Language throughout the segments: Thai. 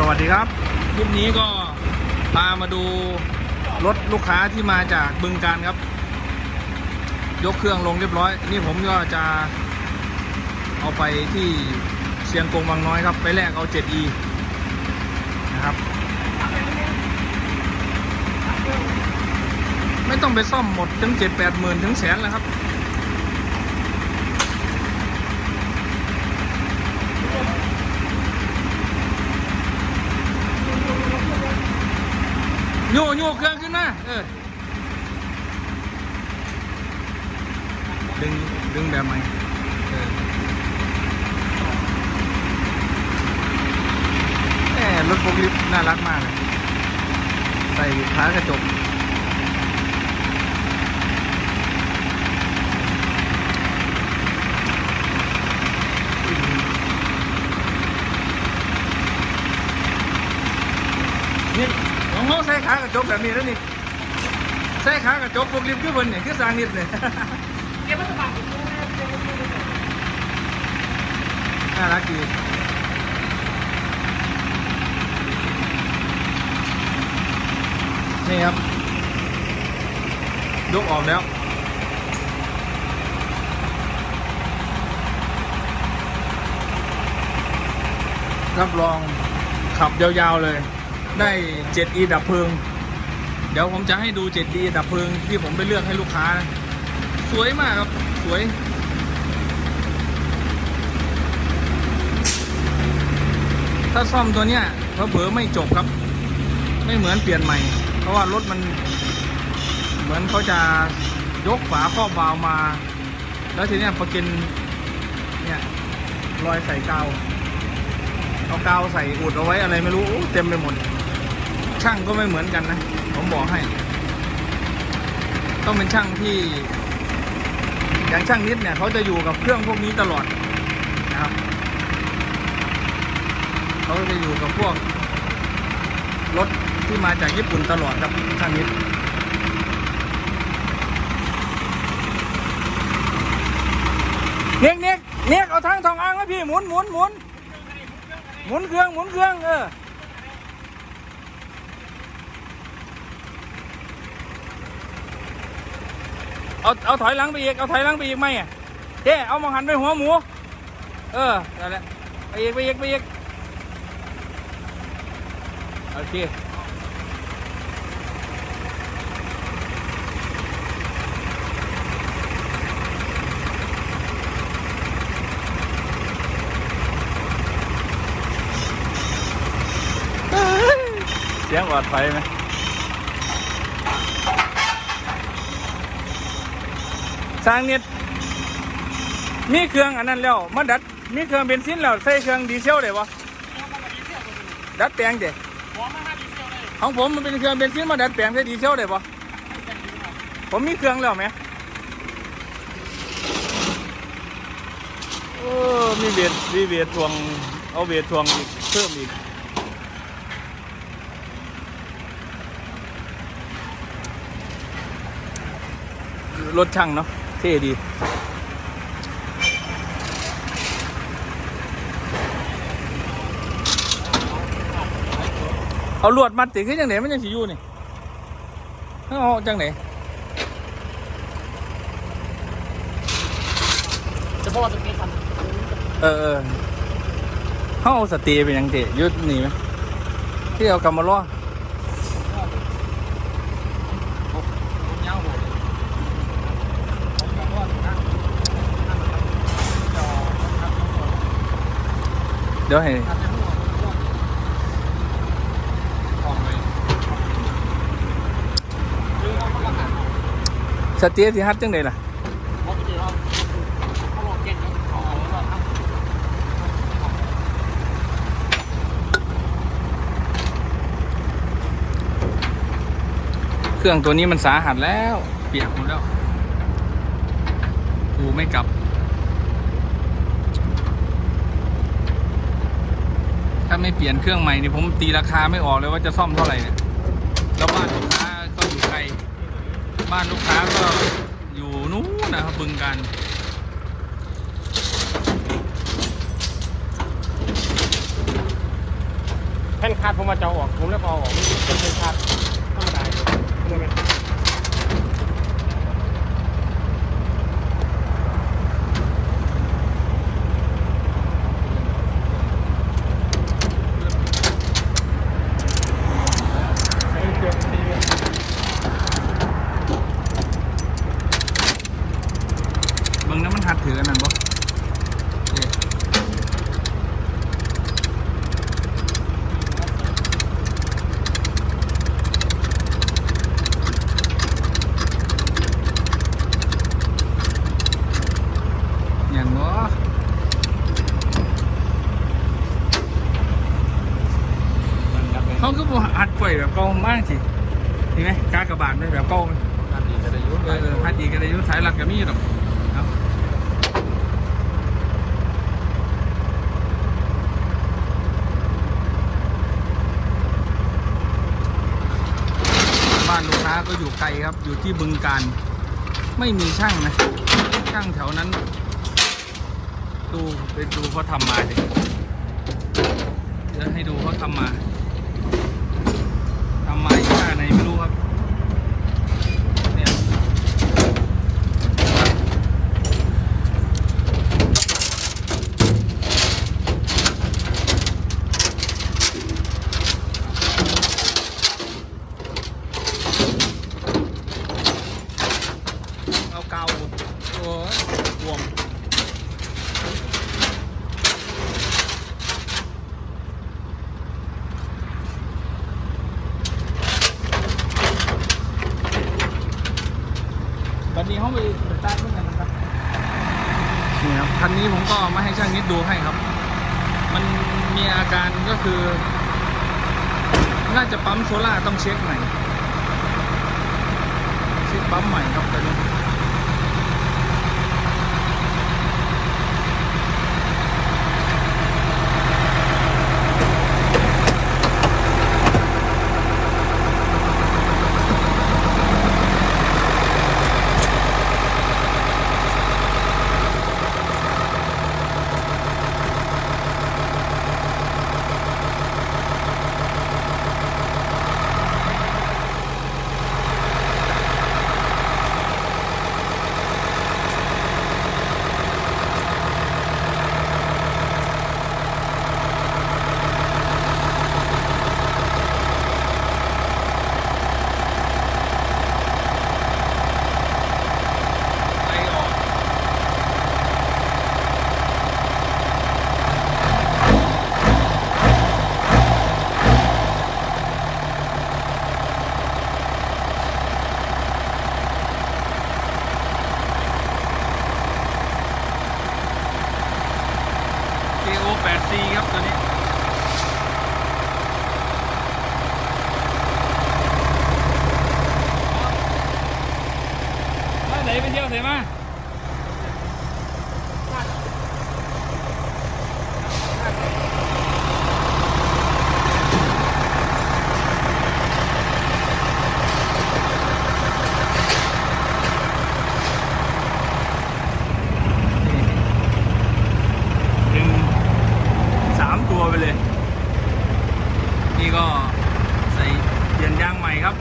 สวัสดีครับ คลิปนี้ก็พามาดูรถลูกค้าที่มาจากบึงการครับ ยกเครื่องลงเรียบร้อย นี่ผมก็จะเอาไปที่เชียงกงวังน้อยครับ ไปแลกเอา 7e นะครับ ไม่ต้องไปซ่อมหมดถึง 7 8หมื่นถึงแสนแล้วครับ โยโย่เครื่องขึ้นมาเออดึง ดึงแบบไหมเออแหมรถโฟล์คลิฟต์น่ารักมากเลย ใส่ท้ากระจก นี่ของ เขาใส่ขากระจกแบบนี้แล้วนี่ใส่ขากระจกพวกริมขึ้นบนเนี่ยคือสร้างนิดเลยน่ารักดีนี่ครับยกออกแล้วรับรองขับยาวๆเลย ได้ 7e ดับเพลิง เดี๋ยวผมจะให้ดู 7e ดับเพลิงที่ผมไปเลือกให้ลูกค้านะสวยมากครับ สวย ถ้าซ่อมตัวเนี้ยเผลอไม่จบครับ ไม่เหมือนเปลี่ยนใหม่ เพราะว่ารถมัน เหมือนเขาจะยกฝาครอบวาวมา แล้วทีเนี้ยพอกินเนี่ยรอยใส่กาวเอากาวใส่อุดเอาไว้อะไรไม่รู้เต็มไปหมด ช่างก็ไม่เหมือนกันนะ ผมบอกให้ ต้องเป็นช่างที่ อย่างช่างนิดเนี่ย เขาจะอยู่กับเครื่องพวกนี้ตลอดนะครับ เขาจะอยู่กับพวกรถที่มาจากญี่ปุ่นตลอดครับช่างนิดเนียกเนียกเนียกเอาทางทองอ่างไว้พี่หมุนหมุนหมุนหมุนเครื่องหมุนเครื่องเออ เอาเอาถอยหลังไปอีกเอาถอยหลังไปอีกไหมอะเจ๊เอามาหันไปหัวหมู เออนั่นแหละไปอีกไปอีกไปอีกโอเคเสียงหวาดไฟไหม สร้างเน็ตมีเครื่องอันนั้นแล้วมาดัดมีเครื่องเบนซินแล้วใส่เครื่องดีเซลได้ปะดัดแปลงเด็ของผมมันเป็นเครื่องเบนซินมาดัดแปลงใส่ดีเซลได้ปะผมมีเครื่องแล้วไหมโอ้มีเบียดมีเบียดทวงเอาเบียดทวงอีกเพิ่มอีกรถช่างเนาะ เท่ดีเอาลวดมัดติดขึ้นจังไหนมันยังสิอยู่นี่เอาจังไหนจะบอกว่าจะมีคันเออเออเขาเอาสตรีเป็นหยังเตะยุดนี่ไหมที่เอากำมาล้อ เดี๋ยวให้สตรีที่ฮัดจังไหนล่ะเครื่องตัวนี้มันสาหัสแล้ว เปียกหมดแล้วกูไม่กลับาไม่เปลี่ยนเครื่องใหม่นี่ผมตีราคาไม่ออกเลยว่าจะซ่อมเท่าไหร่เนี่ยแล้วบ้านลูกค้าก็อยู่ไกลบ้านลูกค้าก็อยู่นู้นนะครับบึงกันแพนคาดผมมาจะอออกผมแล้วก็เอออกมันเป็นเส้นคาดธรรมดาอยู่นี่มัน ใช้เกือบสี่เดือน เบิ่งนั้นมันหัดถือกันนั่นบ่เอ๊ะอย่างบ่ มันดับเลย เขาคือบ่หัดปล่อยแบบเก่ามากสิเห็นไหมกากระบาดด้วย แบบเก่าไหมนาทีจะได้ยุ่งเออเออพัดดีก็ได้อยุ่สายหลักก็มีดอกครับบ้านลูกค้าก็อยู่ไกลครับ อยู่ที่บึงการไม่มีช่างนะ ช่างแถวนั้น ดูไปดูเขาทำมาดิเดี๋ยวให้ดูเขาทำมาทำมาอีกท่าไหนไม่รู้ครับ เนี่ย เอาเกาโอ้ยบวมวันนี้เขาไปสตาร์ทเมื่อกันนะครับนี่ครับคั นี้ผมก็มาให้ช่างนิดดูให้ครับ มันมีอาการก็คือ น่าจะปั๊มโซล่าต้องเช็คใหม่ เช็คปั๊มใหม่ครับตอนนี้ ไอออกเ o 8 c ครับตัวนี้ มาไหนไปเที่ยวไหนมา ดึงสามตัวไปเลย นี่ก็ใส่เปลี่ยนยางใหม่ครับ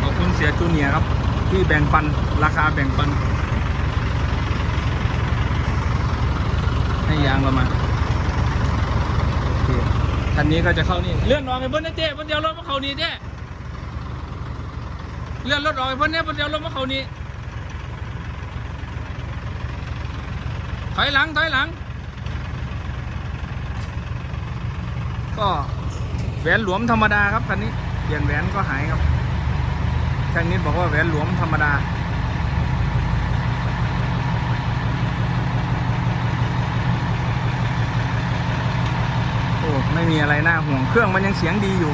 ขอบคุณเสียจูเนียครับ ที่แบ่งปันราคาแบ่งปัน ให้ยางเรามาโอเคคันนี้ก็จะเข้านี่เลื่อนออกไปเพิ่นนะเจ๊เพิ่นเดียวรถมาเข้านี่เจ๊เลื่อนรถออกไปเพิ่นเนี่ยเพิ่นเดียวรถมาเข้านี่ถอยหลังถอยหลัง ก็แหวนหลวมธรรมดาครับคันนี้เปลี่ยนแหวนก็หายครับช่างนิดบอกว่าแหวนหลวมธรรมดา ไม่มีอะไรน่าห่วงเครื่องมันยังเสียงดีอยู่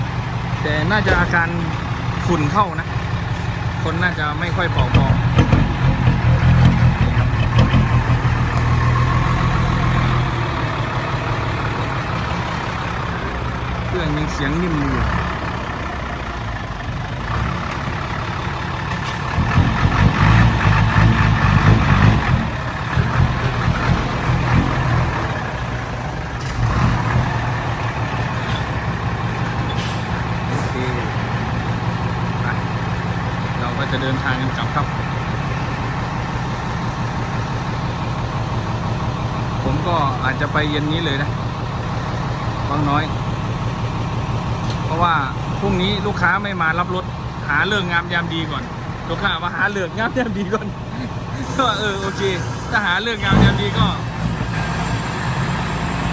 แต่น่าจะอาการฝุ่นเข้านะ คนน่าจะไม่ค่อยเป่าบอเครื่องยังเสียงนิ่มอยู่ จะเดินทางกันกลับครับ ผมก็อา จะไปเย็นนี้เลยนะบางน้อย เพราะว่าพรุ่งนี้ลูกค้าไม่มารับรถ หาเรื่องงามยามดีก่อน ลูกค้ามาหาเรื่องงามยามดีก่อนก็เออโอเค ถ้าหาเรื่องงามยามดีก็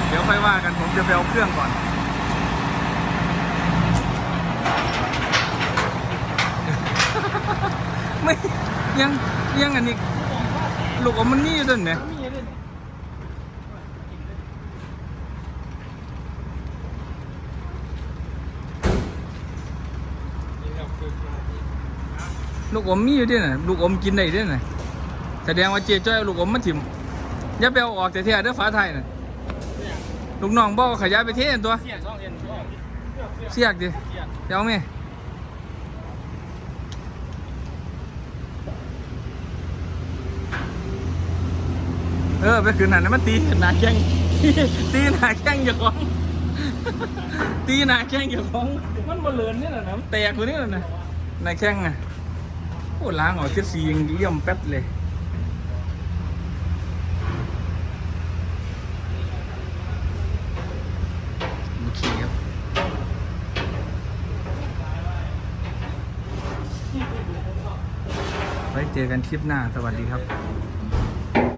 เดี๋ยวค่อยว่ากันผมจะไปเอาเครื่องก่อนไม่ยังยังอันนี้ลูกอมมันนี่อยู่ด้วยเนี่ย มีด้วย ลูกอมมีอยู่ด้วยน่ะลูกอมกินได้ด้วยน่ะแสดงว่าเจ๊จ้อยเอาลูกอมมาถิ่มอย่าไปเอาออกแต่เทียเด้อฟ้าไทยน่ะลูกน้องบอกว่าขยายไปเทนตัว เสียสองเอ็นสองเสียกดิเสียเดี๋ยวเอาไหมเออไปคืนนั้นนะมันตีหนาแข้ง ตีหนาแข้งอย่าของ ตีหนาแข้งอย่าของ มันบอลเลินนี่แหละนะมันแตกกว่านี้แหละนะหนาแข้งอะ โอ้ล้างออกเจ็ดสียังเยี่ยมแป๊ดเลย โอเคครับ ไว้เจอกันคลิปหน้า สวัสดีครับ